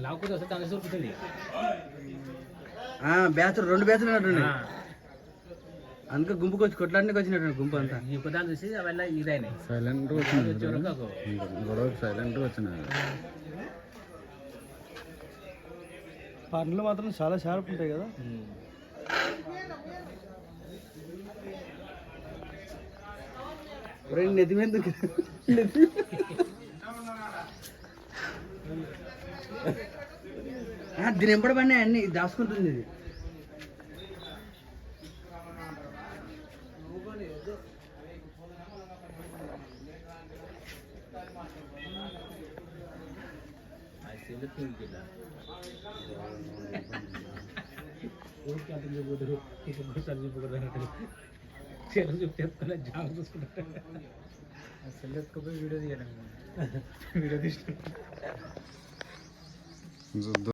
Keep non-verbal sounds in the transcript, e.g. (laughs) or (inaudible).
లాక్కపోతే వస్తే దాని దొరుకుతుంది బ్యాచ్ రెండు బ్యాచ్లు ఉన్నట్టుండే అందుకే గుంపుకి వచ్చి కొట్లాడడానికి వచ్చినట్టు గుంపు అంతా ఈ పదాలు చూసి ఇదైనాయి సైలెంట్ వచ్చే వరకు అగో. గొడవ సైలెంట్ వచ్చిన పండ్లు మాత్రం చాలా షార్ప్ ఉంటాయి కదా. రెండు నెత్తి మీద (laughs) దీని ఎంపడి పడినాయి అన్ని దాచుకుంటుంది ఇది అది సెల్లుతుంది కింద. ఊరికే అంత చెప్పొద్దు. ఇక ఒకసారి చెప్పకూడదు అన్నట్టు. చెరువు చూపిస్తున్నా జామ చూసుకుంటా సెల్ ఎత్తుకుపోయి వీడియో తీయడం వీడియో తీసిన